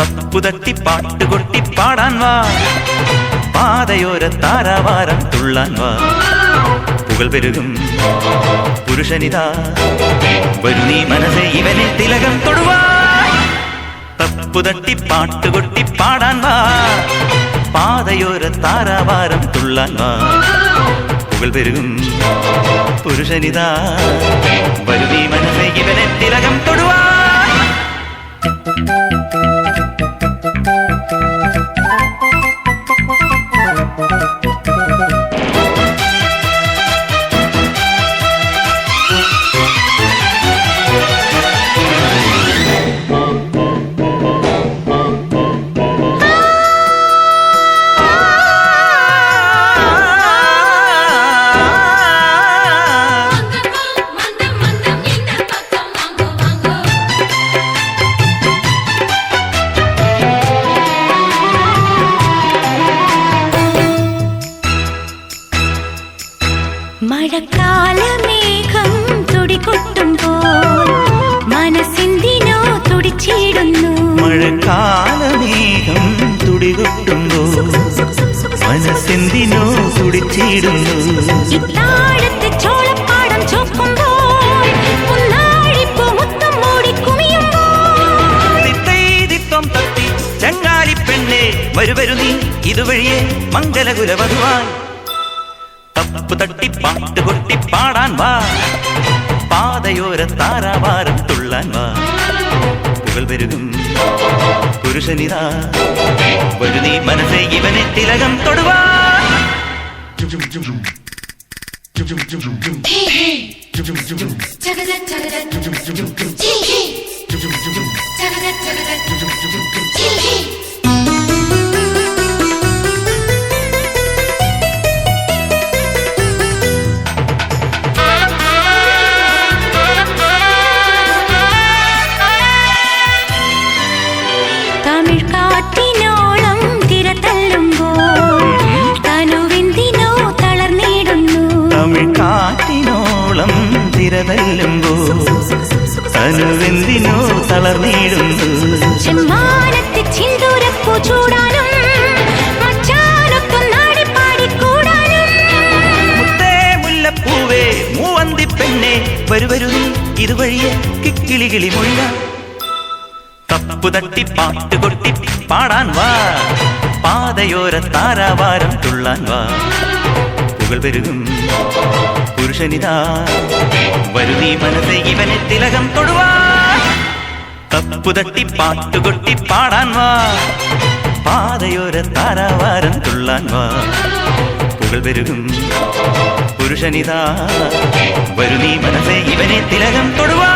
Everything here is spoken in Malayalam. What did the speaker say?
തപ്പുതട്ടി പാട്ടുകൊട്ടി പാടാൻ വാ. പാതയോര താരാവാരം തുള്ളാൻ വാ. പുകൾ പെരുകും പുരുഷനിതാ. വരു നീ മനസ്സെ ഇവനെ തിലകം തൊടുവാ. തപ്പുതട്ടി പാട്ടുകൊട്ടി പാടാൻ വാ. പാതയോര താരാവാരം തുള്ളാൻ വാ. പുകൾ പെരുകും പുരുഷനിതാ. വരു നീ മനസ്സെ ഇവനെ തിലകം തൊടുവാ. ¡Gracias! മഴക്കാലമേഘം തുടികൊട്ടുമ്പോൾ മനസ്സിന്തിനോ തുടിച്ചിടുന്നു മഴക്കാലമേഘം തുടികൊട്ടുമ്പോ മനസ്സിന്തിനോ തുടിച്ചിടുന്നു ഇത്താഴത്തെ ചോളപ്പാടം ചോക്കുമ്പോൾ വരു വരു നീ ഇതുവഴിയെ തപ്പു തട്ടി പാട്ട് കൊട്ടി പാടാൻ വാ. പാതയോര താരാവാരം തുള്ളാൻ വാ. പുകൾ വരുതും പുരുഷനിതാ. വഴുതി മനസ്സെ ഇവനെ തിലകം തൊടുവാ. ചകര അനുവെന്തിനോ തളർന്നിടുന്നു ചെമ്മാനത്തെ ചിന്തൂരപ്പൂ ചൂടാനും പെണ്ണെ ഇതുവഴിയെ തപ്പു തട്ടി പാട്ട് കൊട്ടി പാടാൻ വാ. പാതയോര താരാവാരം തുള്ളാൻ വാ. പുകൾ പെരുകും പുരുഷനിതാ വരു നീ മനസ്സെ ഇവനെ തിലകം തൊടുവാ തപ്പു തട്ടി പാട്ട് കൊട്ടി പാടാൻ വാ പാതയോര താരാവാരം തുള്ളാൻ വാ പുകൾ പെരുകും പുരുഷനിതാ വരു നീ മനസ്സെ ഇവനെ തിലകം തൊടുവാ